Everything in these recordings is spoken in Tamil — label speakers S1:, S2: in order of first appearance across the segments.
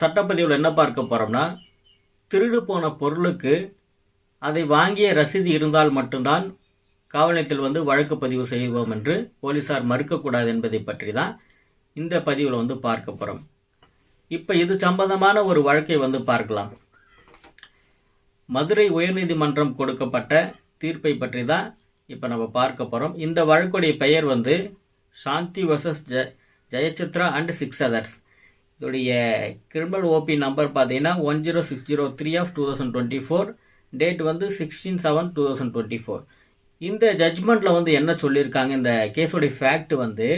S1: சட்டப்பதிவில் என்ன பார்க்க போறோம்னா திருடு போன பொருளுக்கு அதை வாங்கிய ரசீது இருந்தால் மட்டும்தான் காவல் நிலையத்தில் வந்து வழக்கு பதிவு செய்வோம் என்று போலீசார் மறுக்கக்கூடாது என்பதை பற்றி தான் இந்த பதிவில் வந்து பார்க்க போகிறோம் இப்போ இது சம்பந்தமான ஒரு வழக்கை வந்து பார்க்கலாம். மதுரை உயர்நீதிமன்றம் கொடுக்கப்பட்ட தீர்ப்பை பற்றி தான் இப்போ நம்ம பார்க்க போகிறோம் இந்த வழக்குடைய பெயர் வந்து சாந்தி வர்சஸ் ஜ ஜெயசித்ரா அண்ட் சிக்ஸ் அதர்ஸ். இதோடைய கிரிமினல் ஓபி நம்பர் பார்த்தீங்கன்னா one zero six zero three of two thousand twenty four date வந்து sixteen seven two thousand twenty four இந்த ஜட்ஜ்மெண்ட்டில் வந்து என்ன சொல்லியிருக்காங்க? இந்த கேஸோடைய ஃபேக்ட் வந்து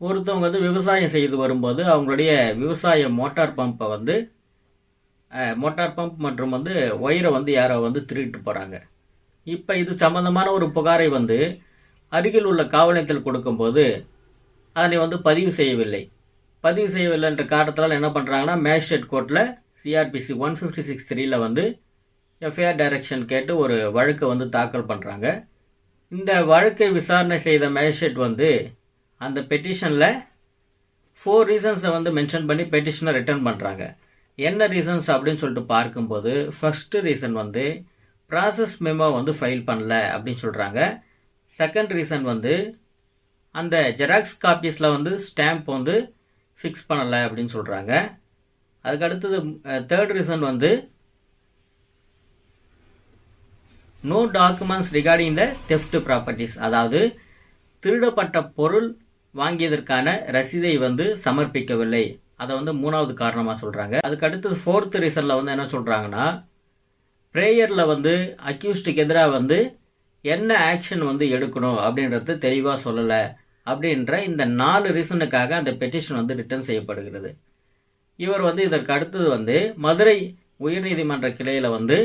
S1: ஒருத்தவங்க வந்து விவசாயம் செய்து வரும்போது அவங்களுடைய விவசாய மோட்டார் பம்பை வந்து மோட்டார் பம்ப் மற்றும் வந்து ஒயரை வந்து யாரோ வந்து திருட்டு போகிறாங்க இப்போ இது சம்மந்தமான ஒரு புகாரை வந்து அருகில் உள்ள காவல் நிலையத்தில் கொடுக்கும்போது அதனை வந்து பதிவு செய்யவில்லை. பதிவு செய்யவில்லைன்ற காரணத்தால் என்ன பண்ணுறாங்கன்னா மேஜிஸ்ட்ரேட் கோர்ட்டில் சிஆர்பிசி ஒன் ஃபிஃப்டி சிக்ஸ் த்ரீயில் வந்து எஃப்ஐஆர் டைரக்ஷன் கேட்டு ஒரு வழக்கை வந்து தாக்கல் பண்ணுறாங்க இந்த வழக்கை விசாரணை செய்த மேஜிஸ்ட்ரேட் வந்து அந்த பெட்டிஷனில் ஃபோர் ரீசன்ஸை வந்து மென்ஷன் பண்ணி பெட்டிஷனை ரிட்டர்ன் பண்ணுறாங்க என்ன ரீசன்ஸ் அப்படின்னு சொல்லிட்டு பார்க்கும்போது ஃபர்ஸ்ட் ரீசன் வந்து ப்ராசஸ் மெமோ வந்து ஃபைல் பண்ணல அப்படின்னு சொல்கிறாங்க செகண்ட் ரீசன் வந்து அந்த ஜெராக்ஸ் காப்பீஸில் வந்து ஸ்டாம்ப் வந்து ஃபிக்ஸ் பண்ணலை அப்படின்னு சொல்கிறாங்க அதுக்கு அடுத்தது தேர்ட் ரீசன் வந்து no documents regarding the theft properties அதாவது திருடப்பட்ட பொருள் வாங்கியதற்கான ரசீதை வந்து சமர்ப்பிக்கவில்லை. அதை வந்து மூணாவது காரணமாக சொல்கிறாங்க அதுக்கு அடுத்தது ஃபோர்த் ரீசனில் வந்து என்ன சொல்கிறாங்கன்னா ப்ரேயரில் வந்து அக்யூஸ்டுக்கு எதிராக வந்து என்ன ஆக்ஷன் வந்து எடுக்கணும் அப்படின்றது தெளிவாக சொல்லலை. அப்படின்ற இந்த நாலு ரீசனுக்காக அந்த பெட்டிஷன் வந்து ரிட்டர்ன் செய்யப்படுகிறது. இவர் வந்து இதற்கு அடுத்தது வந்து மதுரை உயர்நீதிமன்ற கிளையில் வந்து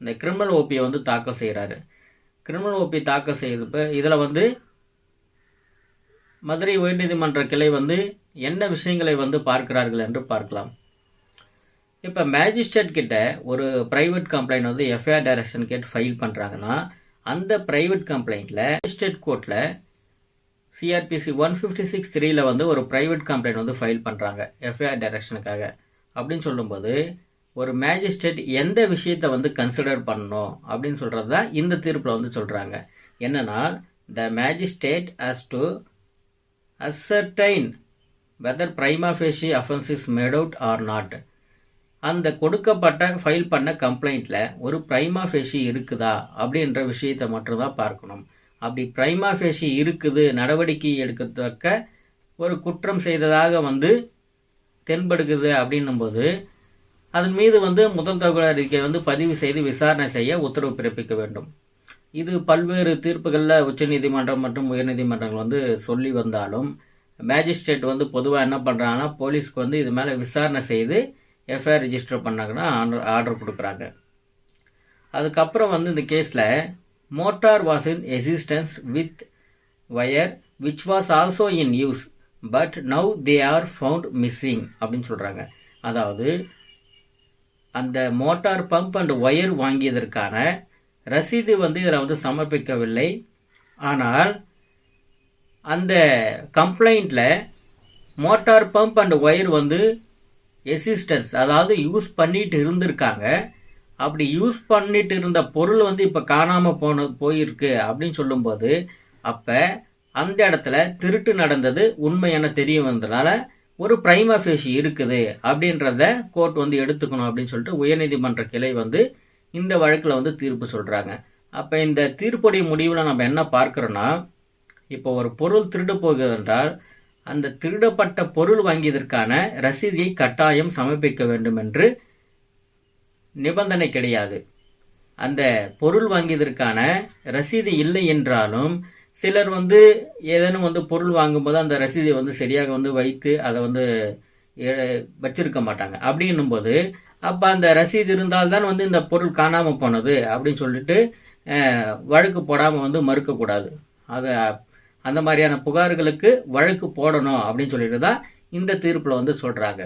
S1: இந்த கிரிமினல் ஓபியை வந்து தாக்கல் செய்கிறாரு கிரிமினல் ஓபி தாக்கல் செய்யறப்ப இதில் வந்து மதுரை உயர்நீதிமன்ற கிளை வந்து என்ன விஷயங்களை வந்து பார்க்கிறார்கள் என்று பார்க்கலாம். இப்போ மேஜிஸ்ட்ரேட் கிட்ட ஒரு பிரைவேட் கம்ப்ளைண்ட் வந்து எஃப்ஐஆர் டைரக்ஷன் கேட்டு ஃபைல் பண்ணுறாங்கன்னா அந்த பிரைவேட் கம்ப்ளைண்ட்டில் மேஜிஸ்ட்ரேட் கோர்ட்டில் சிஆர்பிசி ஒன் ஃபிஃப்டி சிக்ஸ் த்ரீல வந்து ஒரு ப்ரைவேட் கம்ப்ளைண்ட் வந்து ஃபைல் பண்ணுறாங்க எஃப்ஐஆர் டைரக்ஷனுக்காக அப்படின்னு சொல்லும்போது ஒரு மேஜிஸ்ட்ரேட் எந்த விஷயத்தை வந்து கன்சிடர் பண்ணணும் அப்படின்னு சொல்கிறது தான் இந்த தீர்ப்பில் வந்து சொல்கிறாங்க என்னன்னா the magistrate has to ascertain whether prima facie offence is made out or not அந்த கொடுக்கப்பட்ட ஃபைல் பண்ண கம்ப்ளைண்ட்டில் ஒரு பிரைமா ஃபேஷி இருக்குதா அப்படின்ற விஷயத்தை மட்டும்தான் பார்க்கணும். அப்படி பிரைமா ஃபேஷி இருக்குது நடவடிக்கை எடுக்கத்தக்க ஒரு குற்றம் செய்ததாக வந்து தென்படுகிறது அப்படின்னும்போது அதன் மீது வந்து முதல் தகவல் அறிக்கை வந்து பதிவு செய்து விசாரணை செய்ய உத்தரவு பிறப்பிக்க வேண்டும். இது பல்வேறு தீர்ப்புகளில் உச்சநீதிமன்றம் மற்றும் உயர்நீதிமன்றங்கள் வந்து சொல்லி வந்தாலும் மேஜிஸ்ட்ரேட் வந்து பொதுவாக என்ன பண்ணுறாங்கன்னா போலீஸ்க்கு வந்து இது மேலே விசாரணை செய்து எஃப்ஐஆர் ரிஜிஸ்டர் பண்ணாங்கன்னா ஆர்டர் கொடுக்குறாங்க. அதுக்கப்புறம் வந்து இந்த கேஸில் motor was in existence with wire which was also in use but now they are found missing அப்படின்னு சொல்கிறாங்க அதாவது அந்த மோட்டார் பம்ப் அண்ட் ஒயர் வாங்கியதற்கான ரசீது வந்து இதில் வந்து சமர்ப்பிக்கவில்லை. ஆனால் அந்த கம்ப்ளைண்ட்டில் மோட்டார் பம்ப் அண்ட் ஒயர் வந்து எசிஸ்டன்ஸ் அதாவது யூஸ் பண்ணிட்டு இருந்திருக்காங்க. அப்படி யூஸ் பண்ணிட்டு இருந்த பொருள் வந்து இப்போ காணாமல் போன போயிருக்கு அப்படின்னு சொல்லும்போது அப்போ அந்த இடத்துல திருட்டு நடந்தது உண்மை என தெரிய வந்ததுனால ஒரு பிரைமா ஃபேஷி இருக்குது அப்படின்றத கோர்ட் வந்து எடுத்துக்கணும் அப்படின்னு சொல்லிட்டு உயர்நீதிமன்ற கிளை வந்து இந்த வழக்கில் வந்து தீர்ப்பு சொல்கிறாங்க அப்போ இந்த தீர்ப்புடைய முடிவில் நம்ம என்ன பார்க்குறோன்னா இப்போ ஒரு பொருள் திருடு போகிறது என்றால் அந்த திருடப்பட்ட பொருள் வாங்கியதற்கான ரசீதியை கட்டாயம் சமர்ப்பிக்க வேண்டும் என்று நிபந்தனை கிடையாது. அந்த பொருள் வாங்கியதற்கான ரசீது இல்லை என்றாலும் சிலர் வந்து ஏதேனும் வந்து பொருள் வாங்கும்போது அந்த ரசீதை வந்து சரியாக வந்து வைத்து அதை வந்து வச்சிருக்க மாட்டாங்க. அப்படின்னும் போது அப்போ அந்த ரசீது இருந்தால்தான் வந்து இந்த பொருள் காணாமல் போனது அப்படின்னு சொல்லிட்டு வழக்கு போடாமல் வந்து மறுக்கக்கூடாது அதை அந்த மாதிரியான புகார்களுக்கு வழக்கு போடணும் அப்படின்னு சொல்லிட்டு தான் இந்த தீர்ப்பில் வந்து சொல்கிறாங்க